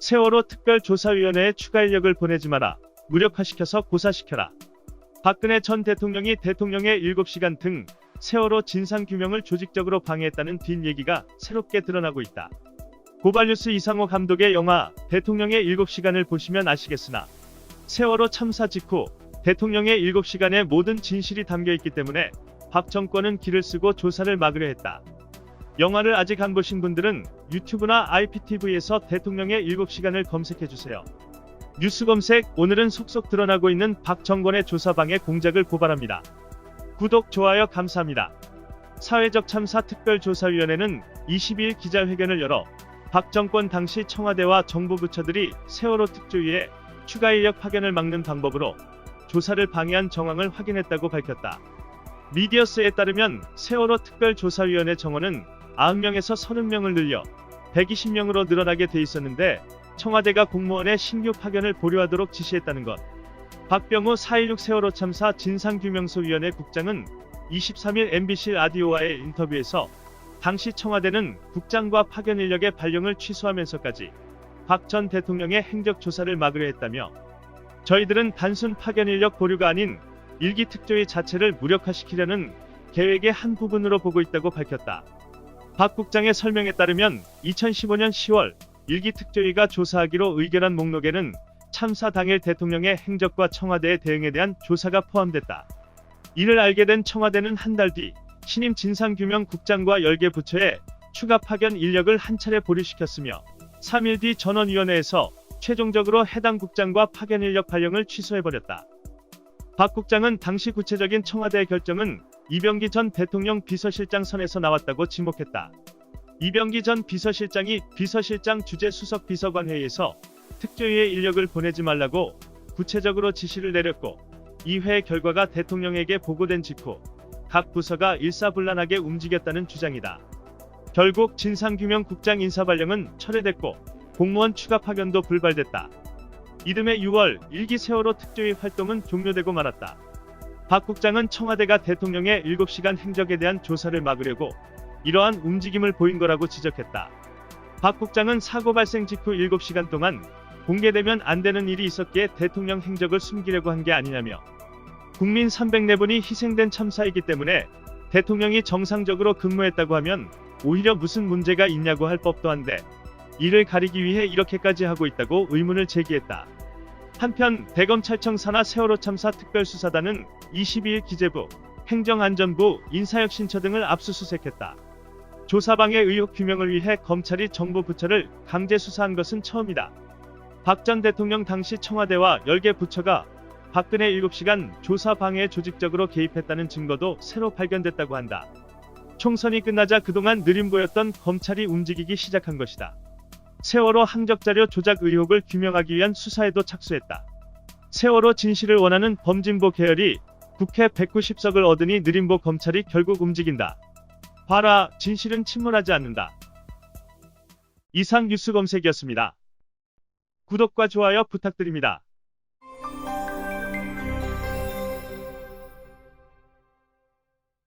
세월호 특별조사위원회에 추가 인력을 보내지 마라. 무력화시켜서 고사시켜라. 박근혜 전 대통령이 대통령의 7시간 등 세월호 진상규명을 조직적으로 방해했다는 뒷얘기가 새롭게 드러나고 있다. 고발뉴스 이상호 감독의 영화 대통령의 7시간을 보시면 아시겠으나 세월호 참사 직후 대통령의 7시간의 모든 진실이 담겨 있기 때문에 박 정권은 길을 쓰고 조사를 막으려 했다. 영화를 아직 안 보신 분들은 유튜브나 IPTV에서 대통령의 7시간을 검색해 주세요. 뉴스 검색 오늘은 속속 드러나고 있는 박 정권의 조사방해 공작을 고발합니다. 구독, 좋아요 감사합니다. 사회적 참사 특별조사위원회는 22일 기자회견을 열어 박 정권 당시 청와대와 정부 부처들이 세월호 특조위에 추가 인력 파견을 막는 방법으로 조사를 방해한 정황을 확인했다고 밝혔다. 미디어스에 따르면 세월호 특별조사위원회 정원은 90명에서 30명을 늘려 120명으로 늘어나게 돼 있었는데 청와대가 공무원의 신규 파견을 보류하도록 지시했다는 것. 박병호 4.16 세월호 참사 진상규명소위원회 국장은 23일 MBC 라디오와의 인터뷰에서 당시 청와대는 국장과 파견 인력의 발령을 취소하면서까지 박 전 대통령의 행적 조사를 막으려 했다며 저희들은 단순 파견 인력 보류가 아닌 일기 특조위 자체를 무력화시키려는 계획의 한 부분으로 보고 있다고 밝혔다. 박 국장의 설명에 따르면 2015년 10월 일기 특조위가 조사하기로 의결한 목록에는 참사 당일 대통령의 행적과 청와대의 대응에 대한 조사가 포함됐다. 이를 알게 된 청와대는 한 달 뒤 신임 진상규명 국장과 10개 부처에 추가 파견 인력을 한 차례 보류시켰으며 3일 뒤 전원위원회에서 최종적으로 해당 국장과 파견 인력 발령을 취소해버렸다. 박 국장은 당시 구체적인 청와대의 결정은 이병기 전 대통령 비서실장 선에서 나왔다고 지목했다. 이병기 전 비서실장이 비서실장 주재 수석 비서관 회의에서 특조위에 인력을 보내지 말라고 구체적으로 지시를 내렸고 이 회의 결과가 대통령에게 보고된 직후 각 부서가 일사불란하게 움직였다는 주장이다. 결국 진상규명 국장 인사 발령은 철회됐고 공무원 추가 파견도 불발됐다. 이듬해 6월 일기 세월호 특조위 활동은 종료되고 말았다. 박 국장은 청와대가 대통령의 7시간 행적에 대한 조사를 막으려고 이러한 움직임을 보인 거라고 지적했다. 박 국장은 사고 발생 직후 7시간 동안 공개되면 안 되는 일이 있었기에 대통령 행적을 숨기려고 한 게 아니냐며 국민 304분이 희생된 참사이기 때문에 대통령이 정상적으로 근무했다고 하면 오히려 무슨 문제가 있냐고 할 법도 한데 이를 가리기 위해 이렇게까지 하고 있다고 의문을 제기했다. 한편 대검찰청 산하 세월호 참사 특별수사단은 22일 기재부, 행정안전부, 인사혁신처 등을 압수수색했다. 조사방해 의혹 규명을 위해 검찰이 정부 부처를 강제 수사한 것은 처음이다. 박 전 대통령 당시 청와대와 10개 부처가 박근혜 7시간 조사 방해에 조직적으로 개입했다는 증거도 새로 발견됐다고 한다. 총선이 끝나자 그동안 느림 보였던 검찰이 움직이기 시작한 것이다. 세월호 항적자료 조작 의혹을 규명하기 위한 수사에도 착수했다. 세월호 진실을 원하는 범진보 계열이 국회 190석을 얻으니 느림보 검찰이 결국 움직인다. 봐라, 진실은 침몰하지 않는다. 이상 뉴스 검색이었습니다. 구독과 좋아요 부탁드립니다.